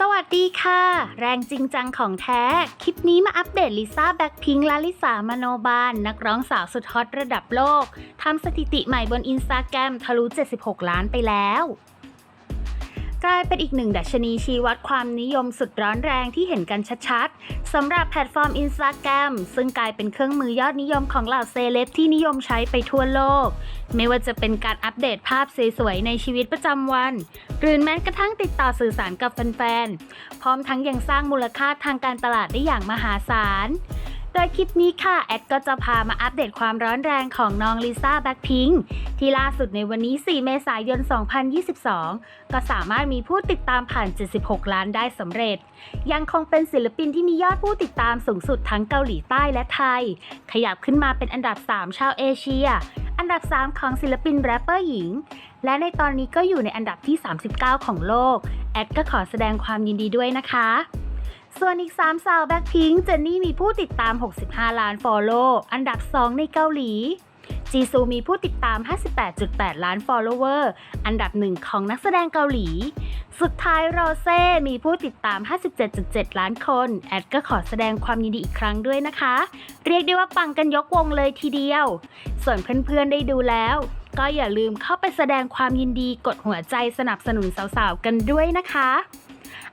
สวัสดีค่ะ แรงจริงจังของแท้ คลิปนี้มาอัปเดตลิซ่าแบ็คพิงและลิสามโนบาลนักร้องสาวสุดฮอตระดับโลกทำสถิติใหม่บนอินสตาแกรมทะลุ 76 ล้านไปแล้ว กลายเป็นอีกหนึ่งดัชนีชี้วัดความนิยมสุดร้อนแรงที่เห็นกันชัดๆสำหรับแพลตฟอร์ม Instagram ซึ่งกลายเป็นเครื่องมือยอดนิยมของเหล่าเซเลบที่นิยมใช้ไปทั่วโลก ไม่ว่าจะเป็นการอัปเดตภาพสวยๆในชีวิตประจำวัน หรือแม้กระทั่งติดต่อสื่อสารกับแฟนๆ พร้อมทั้งยังสร้างมูลค่าทางการตลาดได้อย่างมหาศาล โดยคลิปนี้ค่ะ แอดก็จะพามาอัปเดตความร้อนแรงของน้องลิซ่าแบ็คพิงที่ล่าสุดในวันนี้ 4 เมษายน 2022 ก็สามารถมีผู้ติดตามผ่าน 76 ล้านได้สำเร็จ ยังคงเป็นศิลปินที่มียอดผู้ติดตามสูงสุดทั้งเกาหลีใต้และไทย ขยับขึ้นมาเป็นอันดับ 3 ชาวเอเชีย อันดับ 3 ของศิลปินแรปเปอร์หญิง และในตอนนี้ก็อยู่ในอันดับที่ 39 ของโลก แอดก็ขอแสดงความยินดีด้วยนะคะ ส่วนอีก 3 สาวแบ็คพิงเจนนี่มีผู้ติดตาม 65 ล้านฟอลโล่อันดับ 2 ในเกาหลี จีซูมีผู้ติดตาม 58.8 ล้านฟอลโลเวอร์ อันดับหนึ่งของนักแสดงเกาหลี สุดท้ายโรเซ่ มีผู้ติดตาม 57.7 ล้านคน แอดก็ขอแสดงความยินดีอีกครั้งด้วยนะคะ เรียกได้ว่าปังกันยกวงเลยทีเดียว ส่วนเพื่อนๆได้ดูแล้ว ก็อย่าลืมเข้าไปแสดงความยินดีกดหัวใจสนับสนุนสาวๆกันด้วยนะคะ